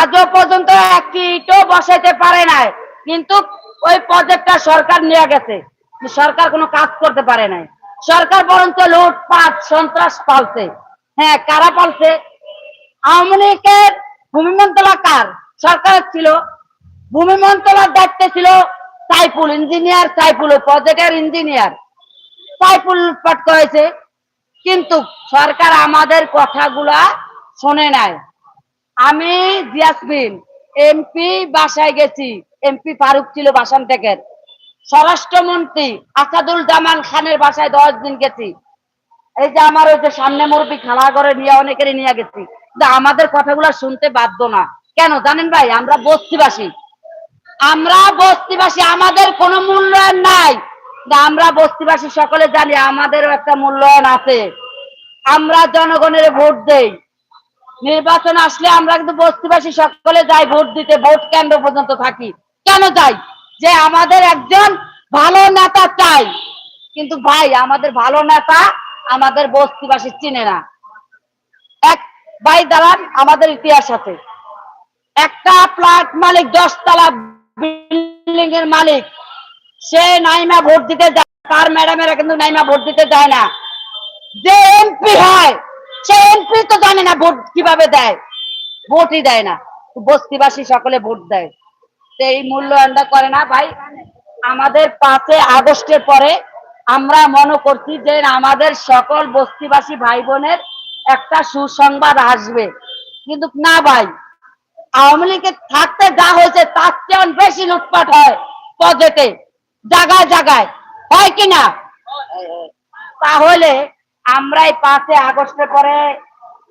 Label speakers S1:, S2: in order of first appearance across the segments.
S1: আজও পর্যন্ত একটি ইটও বসাইতে পারে নাই। কিন্তু ওই প্রজেক্টটা সরকার নিয়ে গেছে। সরকার কোনো কাজ করতে পারে নাই। সরকার বরঞ্চ লুটপাট, সন্ত্রাস পালছে। হ্যাঁ কারা পালছে? আওয়ামী লীগের ভূমি মন্ত্রণালয় সরকার ছিল। ভূমি মন্ত্রণালয়ের দায়িত্বে ছিল সাইফুল ইঞ্জিনিয়ার, সাইফুল প্রজেক্টের ইঞ্জিনিয়ার সাইফুল লুটপাট করেছে। কিন্তু সরকার আমাদের কথাগুলা শোনে নাই। আমি জিয়াসমিন, এমপি বাসায় গেছি। এমপি ফারুক ছিল বাসান থেকে স্বরাষ্ট্রমন্ত্রী আসাদুল জামান খানের বাসায় দশ দিন গেছি। এই যে আমার ওই যে সামনে মুরব্বী খালা করে নিয়ে, অনেকেরই নিয়ে গেছি। আমাদের কথাগুলো শুনতে বাধ্য না। কেন জানেন ভাই? আমরা বস্তিবাসী। আমরা বস্তিবাসী, আমাদের কোনো মূল্যায়ন নাই। আমরা বস্তিবাসী, সকলে জানি আমাদেরও একটা মূল্যায়ন আছে। আমরা জনগণের ভোট দেই। নির্বাচন আসলে আমরা কিন্তু বস্তিবাসী সকলে যাই ভোট দিতে, ভোট কেন্দ্র পর্যন্ত থাকি। কেন যাই? যে আমাদের একজন ভালো নেতা চাই। কিন্তু ভাই, আমাদের ভালো নেতা আমাদের বস্তিবাসী চিনে না। এক, ভাই, দাঁড়ান আমাদের ইতিহাস আছে একটা ফ্ল্যাট মালিক, দশতলা বিল্ডিং এর মালিক, সে নাইমা ভোট দিতে যায়। তার ম্যাডামেরা কিন্তু নাইমা ভোট দিতে যায় না। যে এমপি হয় সে এমপি তো জানে না ভোট কীভাবে দেয়। ভোটই দেয় না। বস্তিবাসী সকলে ভোট দেয়। এই মূল্যায়নটা করে না ভাই। আমাদের পাঁচে আগস্টের পরে আমরা মনে করছি যে আমাদের সকল বস্তিবাসী ভাই বোনের একটা সুসংবাদ আসবে। কিন্তু না ভাই। আওয়ামী লীগের থাকতে যা হয়েছে তার চেয়ে বেশি লুটপাট হয় প্রজেক্টে জায়গায় জায়গায়। হয় কিনা তাহলে আমরা এই পাঁচে আগস্টের পরে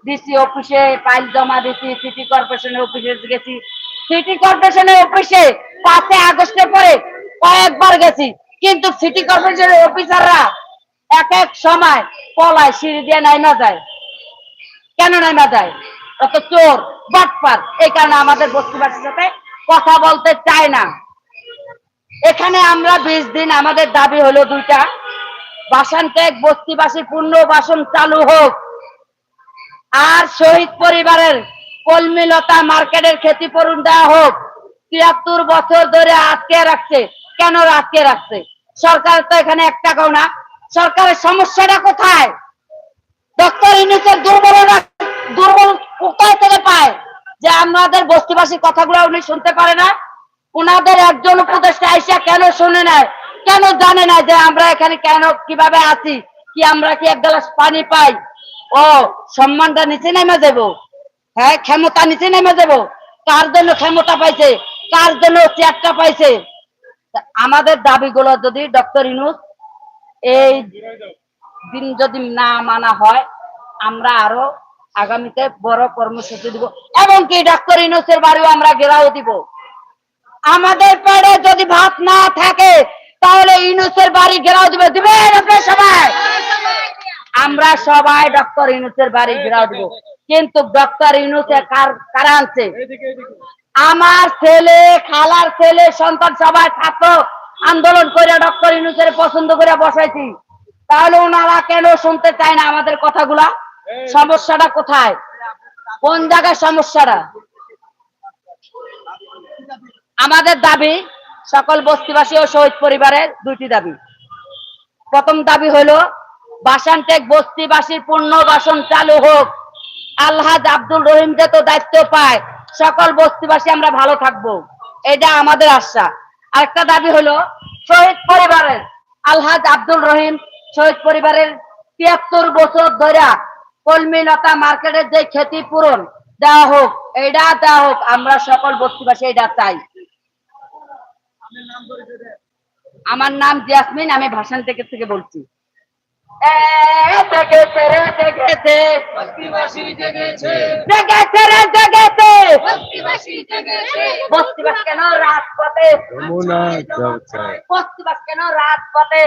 S1: ডিসি অফিসে ফাইল জমা দিছি, সিটি কর্পোরেশনের অফিসে গেছি। সিটি কর্পোরেশনের অফিসে পাঁচে আগস্টের পরে কয়েকবার গেছি। কিন্তু সিটি কর্পোরেশনের অফিসাররা এক এক সময় পলায় সিঁড়ি দিয়ে নাইমা যায়। কেন নাইমা যায়? অত চোর, বাটপার। এই কারণে আমাদের বস্তিবাসীর সাথে কথা বলতে চায় না। এখানে আমরা বিশ দিন আমাদের দাবি হলো দুইটা। বাসান টেক বস্তিবাসী পূর্ণ বাসন চালু হোক। আর শহীদ পরিবারের কলমিলতা মার্কেটের দেওয়া হোক। তিয়াত্তর বছর ধরে রাখছে। কেন রাখছে? সরকার তো এখানে এক টাকাও না। সরকারের সমস্যাটা কোথায়? ডক্টর ইউনিসের দুর্বলতা দুর্বল কোথায় থেকে পায়? যে আমাদের বস্তিবাসীর কথাগুলো উনি শুনতে পারে না। ওনাদের একজন উপদেষ্টা আইসা কেন শুনে নেয়? কেন জানে না যে আমরা এখানে কেন কীভাবে আছি? কি আমরা কি এক গ্লাস পানি পাই? ও, সম্মানটা নিচে নেমে যাব। হ্যাঁ ক্ষমতা নিচে নেমে যাব। কার জন্য ক্ষমতা পাইছে? কার জন্য চেয়ারটা পাইছে? আমাদের দাবিগুলো যদি ডক্টর ইনুস এই দিন যদি না মানা হয়, আমরা আরও আগামীতে বড় কর্মসূচি দিব। এবং কি ডাক্তার ইনুসের বাড়িও আমরা ঘেরাও দিব। আমাদের পেটে যদি ভাত না থাকে ইনুসের বাড়ি ঘেরাও দিবে দিবেন আপনার সবাই। আমরা সবাই ডক্টর ইনুসের বাড়ি ঘেরাও দিব। কিন্তু ডক্টর ইনুসের কার আনছে? আমার ছেলে, খালার ছেলে, সন্তান সবাই ছাত্র আন্দোলন করে ডক্টর ইনুসের পছন্দ করে বসাইছি। তাহলে ওনারা কেন শুনতে চায় না আমাদের কথাগুলা? সমস্যাটা কোথায়? কোন জায়গায় সমস্যাটা? আমাদের দাবি সকল বস্তিবাসী ও শহীদ পরিবারের দুইটি দাবি। প্রথম দাবি হলো বাসান টেক বস্তিবাসীর পূর্ণ বাসন চালু হোক। আলহাজ আব্দুল রহিম যে তো দায়িত্ব পায়, সকল বস্তিবাসী আমরা ভালো থাকব। এটা আমাদের আশা। আরেকটা দাবি হলো, শহীদ পরিবারের আলহাজ আব্দুল রহিম শহীদ পরিবারের তিয়াত্তর বছর ধরে কলমিলতা মার্কেটের যে ক্ষতি পূরণ, দেওয়া হোক এটা দেওয়া হোক, আমরা সকল বস্তিবাসী এটা চাই। আমার নাম জিয়াসমিন আমি ভাষণ থেকে থেকে বলছি। বস্তিবাস কেন রাজপথে?
S2: যমুনা
S1: বস্তিবাস কেন রাজপথে?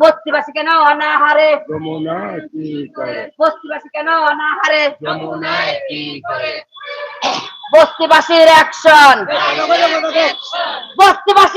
S1: বস্তিবাসী কেন অনাহারে?
S2: যমুনা কি করে?
S1: বস্তিবাসী কেন অনাহারে?
S2: যমুনায় কি করে?
S1: বস্তিবাসীর অ্যাকশন বস্তিবাসী